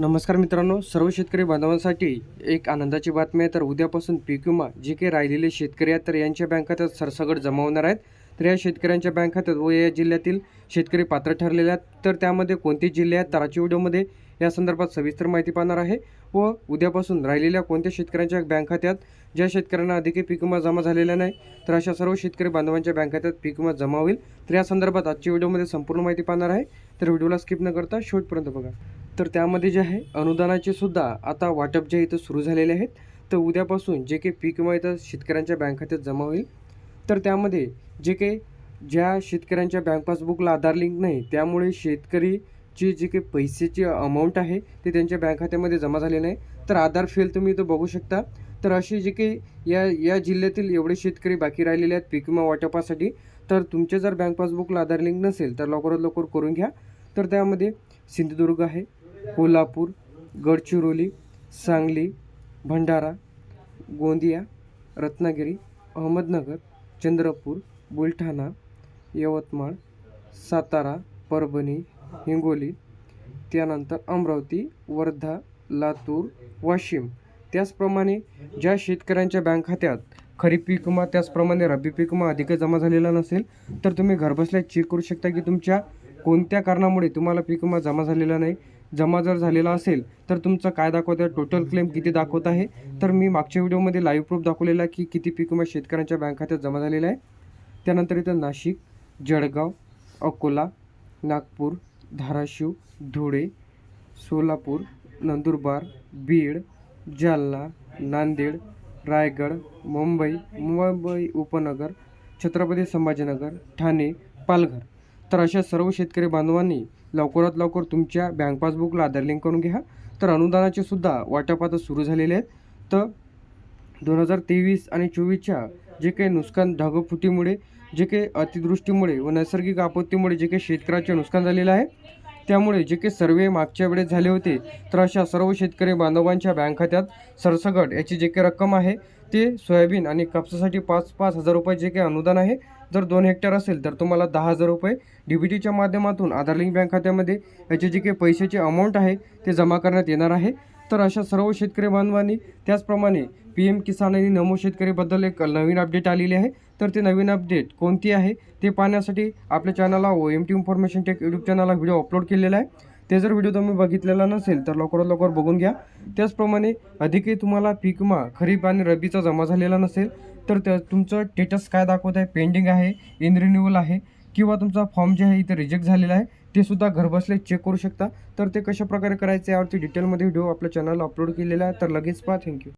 नमस्कार मित्रांनो सर्व शेतकरी बांधवांसाठी एक आनंदाची बातमी आहे. तर उद्यापासून पीक विमा जे काही राहिलेले शेतकरी आहेत तर यांच्या बँक खात्यात सरसगट जमा होणार आहेत. तर या शेतकऱ्यांच्या बँक खात्यात व या जिल्ह्यातील शेतकरी पात्र ठरलेले आहेत. तर त्यामध्ये कोणते जिल्हे आहेत तर आजच्या व्हिडिओमध्ये या संदर्भात सविस्तर माहिती पाहणार आहे. व उद्यापासून राहिलेल्या कोणत्या शेतकऱ्यांच्या बँक खात्यात ज्या शेतकऱ्यांना अधिकही पीक विमा जमा झालेला नाही तर अशा सर्व शेतकरी बांधवांच्या बँक खात्यात पीक विमा जमा होईल. तर या संदर्भात आजच्या व्हिडिओमध्ये संपूर्ण माहिती पाहणार आहे. तर व्हिडिओला स्किप न करता शेवटपर्यंत बघा. तर त्यामध्ये जे आहे अनुदानाचे सुद्धा आता वाटप जे इथं सुरू झालेले आहेत तर उद्यापासून जे काही पीक विमा इथं शेतकऱ्यांच्या बँक खात्यात जमा होईल. तर त्यामध्ये जे काही ज्या शेतकऱ्यांच्या बँक पासबुकला आधार लिंक नाही त्यामुळे शेतकरीची जे काही पैसेची अमाऊंट आहे ते त्यांच्या बँक खात्यामध्ये जमा झाले नाही तर आधार फेल तुम्ही इथं बघू शकता. तर असे जे काही या या जिल्ह्यातील एवढे शेतकरी बाकी राहिलेले आहेत पीक विमा वाटपासाठी तर तुमचे जर बँक पासबुकला आधार लिंक नसेल तर लवकरात लवकर करून घ्या. तर त्यामध्ये सिंधुदुर्ग आहे कोल्हापूर गडचिरोली सांगली भंडारा गोंदिया रत्नागिरी अहमदनगर चंद्रपूर बुलढाणा यवतमाळ सातारा परभणी हिंगोली त्यानंतर अमरावती वर्धा लातूर वाशिम. त्याचप्रमाणे ज्या शेतकऱ्यांच्या बँक खात्यात खरीप पीक विमा त्याचप्रमाणे रब्बी पीक विमा अधिक जमा झालेला नसेल तर तुम्ही घरबसल्या चेक करू शकता की तुमच्या कोणत्या कारणामुळे तुम्हाला पीक विमा जमा झालेला नाही. जमा जर झालेला असेल तर तुमचं काय दाखवत आहे टोटल क्लेम किती दाखवत आहे? तर मी मागच्या व्हिडिओमध्ये लाईव्ह प्रूफ दाखवलेला आहे की किती पीक विमा शेतकऱ्यांच्या बँक खात्यात जमा झालेला आहे. त्यानंतर इथं नाशिक जळगाव अकोला नागपूर धाराशिव धुळे सोलापूर नंदुरबार बीड जालना नांदेड रायगड मुंबई मुंबई उपनगर छत्रपती संभाजीनगर ठाणे पालघर. तर अशा सर्व शेतकरी बांधवांनी लवकरात लवकर तुमच्या बँक पासबुकला आधार लिंक करून घ्या. तर अनुदानाचे सुद्धा वाटप आता सुरू झालेले आहेत. तर दोन हजार तेवीस आणि चोवीसच्या जे काही नुकसान ढगफुटीमुळे जे काही अतिवृष्टीमुळे व नैसर्गिक आपत्तीमुळे जे काही शेतकऱ्याचे नुकसान झालेलं आहे त्यामुळे जे काही सर्वे मागच्या वेळेस झाले होते तर अशा सर्व शेतकरी बांधवांच्या बँक खात्यात सरसगट याची जे काही रक्कम आहे ते सोयाबीन आणि कापसासाठी पाच पाच हजार रुपये जे काही अनुदान आहे जर दोन हेक्टर असेल तर तुम्हाला दहा हजार रुपये डी बी टीच्या माध्यमातून आधार लिंक बँक खात्यामध्ये याचे जे काही पैशाचे अमाऊंट आहे ते जमा करण्यात येणार आहे. तर अशा सर्व शेतकरी बांधवांनी त्याचप्रमाणे पी एम किसान आणि नमो शेतकरीबद्दल एक नवीन अपडेट आलेली आहे. तर ते नवीन अपडेट कोणती आहे ते पाहण्यासाठी आपल्या चॅनलला O M T information tech YouTube चॅनलला व्हिडिओ अपलोड केलेला आहे. ते जर व्हिडिओ तुम्ही बघितलेला नसेल तर लवकरात लवकर बघून घ्या. त्याचप्रमाणे अधिकही तुम्हाला पीक विमा खरीप आणि रब्बीचा जमा झालेला नसेल तर त्या तुमचं स्टेटस काय दाखवत आहे पेंडिंग आहे इन रिन्युअल आहे किंवा तुमचा फॉर्म जे आहे इथे रिजेक्ट झालेला आहे ते सुद्धा घरबसल्या चेक करू शकता. तर ते कशा प्रकारे करायचे यावरती डिटेलमध्ये व्हिडिओ आपल्या चॅनलला अपलोड केलेला आहे. तर लगेच पहा. थँक्यू